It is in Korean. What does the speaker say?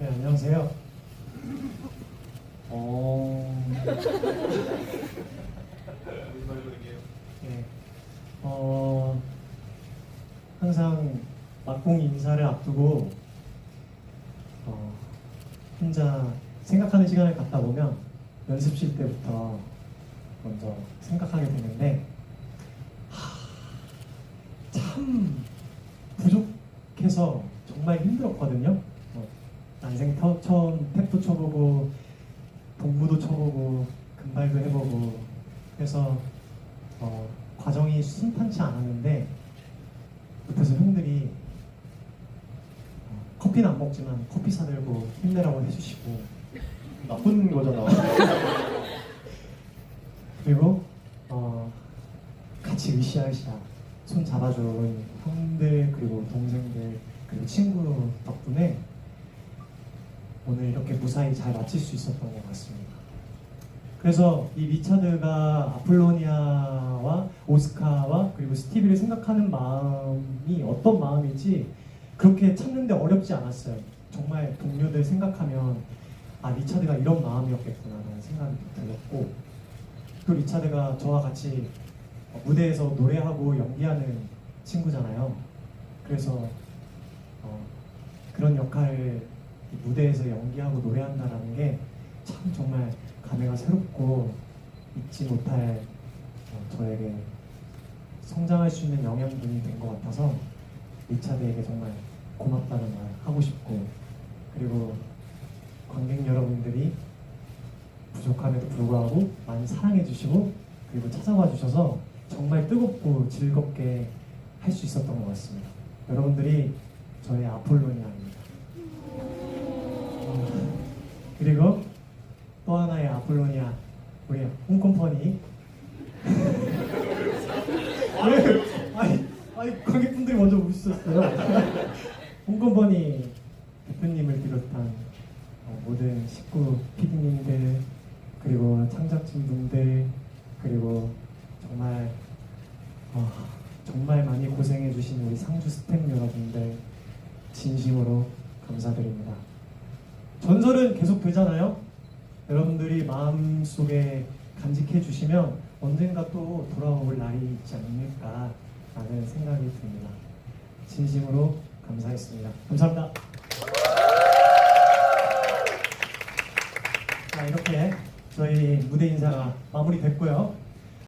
네, 안녕하세요. 어... 네. 어... 항상 막공 인사를 앞두고 어, 혼자 생각하는 시간을 갖다 보면 연습실 때부터 먼저 생각하게 되는데 하, 참 부족해서 정말 힘들었거든요. 어, 난생 터, 처음 탭도 쳐보고 동무도 쳐보고 금발도 해보고 그래서 어, 과정이 순탄치 않았는데 옆에서 형들이 어, 커피는 안 먹지만 커피 사들고 힘내라고 해주시고 나쁜 거잖아. 그리고 어, 같이 으쌰으쌰 손 잡아준 형들 그리고 동생들 그리고 친구 덕분에 오늘 이렇게 무사히 잘 마칠 수 있었던 것 같습니다. 그래서 이 리차드가 아폴로니아와 오스카와 그리고 스티비를 생각하는 마음이 어떤 마음인지 그렇게 찾는데 어렵지 않았어요. 정말 동료들 생각하면 아 리차드가 이런 마음이었겠구나라는 생각이 들었고 또 리차드가 저와 같이 무대에서 노래하고 연기하는 친구잖아요. 그래서 어, 그런 역할을 이 무대에서 연기하고 노래한다라는 게 참 정말 감회가 새롭고 잊지 못할 어, 저에게 성장할 수 있는 영양분이 된 것 같아서 리차드에게 정말 고맙다는 말 하고 싶고 그리고 관객 여러분들이 부족함에도 불구하고 많이 사랑해 주시고 그리고 찾아와 주셔서 정말 뜨겁고 즐겁게 할 수 있었던 것 같습니다. 여러분들이 저의 아폴로니아입니다. 그리고 또 하나의 아폴로니아 우리 홍컴퍼니 왜? 아니, 아니 관객분들이 먼저 우시셨어요. 홍컴퍼니 대표님을 비롯한 어, 모든 식구 PD님들 그리고 창작진 분들 그리고 정말 어, 정말 많이 고생해 주신 우리 상주 스태프 여러분들 진심으로 감사드립니다. 전설은 계속 되잖아요. 여러분들이 마음속에 간직해 주시면 언젠가 또 돌아올 날이 있지 않을까 라는 생각이 듭니다. 진심으로 감사했습니다. 감사합니다. 자 이렇게 저희 무대 인사가 마무리됐고요.